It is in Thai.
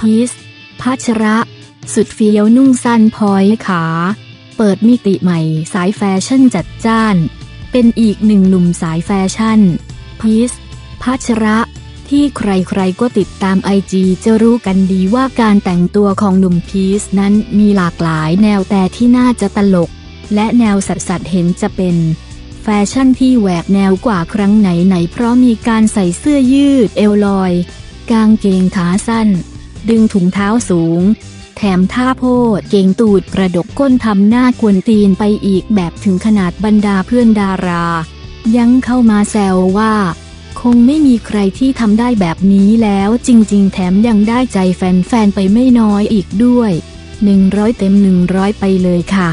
พีสพัชระ สุดเฟี้ยวนุ่งสั้นพอยขา เปิดมิติใหม่สายแฟชั่นจัดจ้าน เป็นอีกหนึ่งหนุ่มสายแฟชั่น พีสพัชระ ที่ใครๆก็ติดตามไอจีจะรู้กันดีว่าการแต่งตัวของหนุ่มพีสนั้นมีหลากหลายแนวแต่ที่น่าจะตลก และแนวสัดๆเห็นจะเป็น แฟชั่นที่แหวกแนวกว่าครั้งไหนๆเพราะมีการใส่เสื้อยืดเอวลอย กางเกงขาสั้น ดึงถุงเท้าสูง แถมท่าโพดเก่งตูดกระดกก้นทำหน้ากวนตีนไปอีกแบบถึงขนาดบรรดาเพื่อนดารา ยังเข้ามาแซวว่า คงไม่มีใครที่ทำได้แบบนี้แล้วจริง ๆ แถมยังได้ใจแฟนๆไปไม่น้อยอีกด้วย 100 เต็ม 100 ไปเลยค่ะ